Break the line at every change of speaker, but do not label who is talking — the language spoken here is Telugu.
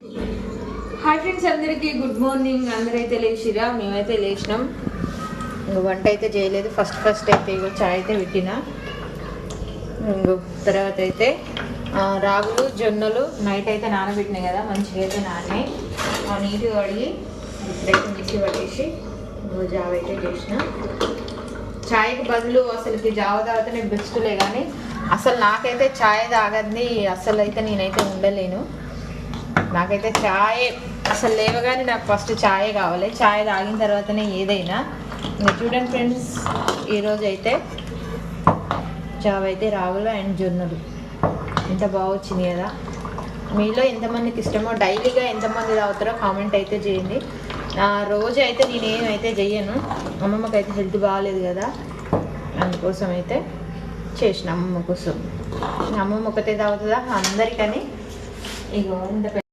హాయ్ ఫ్రెండ్స్ అందరికీ గుడ్ మార్నింగ్ అందరైతే లేచిరా? మేమైతే లేచినాం. ఇంక వంట అయితే చేయలేదు. ఫస్ట్ ఫస్ట్ అయితే ఇగో చాయ్ అయితే పెట్టిన. ఇంకో తర్వాత అయితే రాగులు జొన్నలు నైట్ అయితే నానబెట్టినాయి కదా మంచిగా అయితే నానే. ఆ నీట్గా కడిగి ఇప్పుడైతే మిక్సీ పట్టేసి ఇంకో జావ అయితే చేసిన. చాయ్కి బదులు అసలుకి జావ తాగితేనే బెస్ట్లే కానీ అసలు నాకైతే చాయ్ తాగద్ది అసలు అయితే నేనైతే ఉండలేను. నాకైతే చాయ్ అసలు లేవగానే నాకు ఫస్ట్ ఛాయ్ కావాలి. చాయ్ తాగిన తర్వాతనే ఏదైనా. చూడండి ఫ్రెండ్స్ ఈరోజు అయితే జావ్ అయితే రాగులు అండ్ జొన్నలు. ఎంత బాగా వచ్చింది కదా. మీలో ఎంతమందికి ఇష్టమో డైలీగా ఎంతమంది తాగుతారో కామెంట్ అయితే చేయండి. ఆ, రోజు అయితే నేను ఏమైతే చెయ్యను అమ్మమ్మకి అయితే హెల్త్ బాగాలేదు కదా. అందుకోసం అయితే చేసిన అమ్మమ్మ కోసం. అమ్మమ్మ ఒకతే తాగుతుందా? అందరికని. ఇగో ఇంత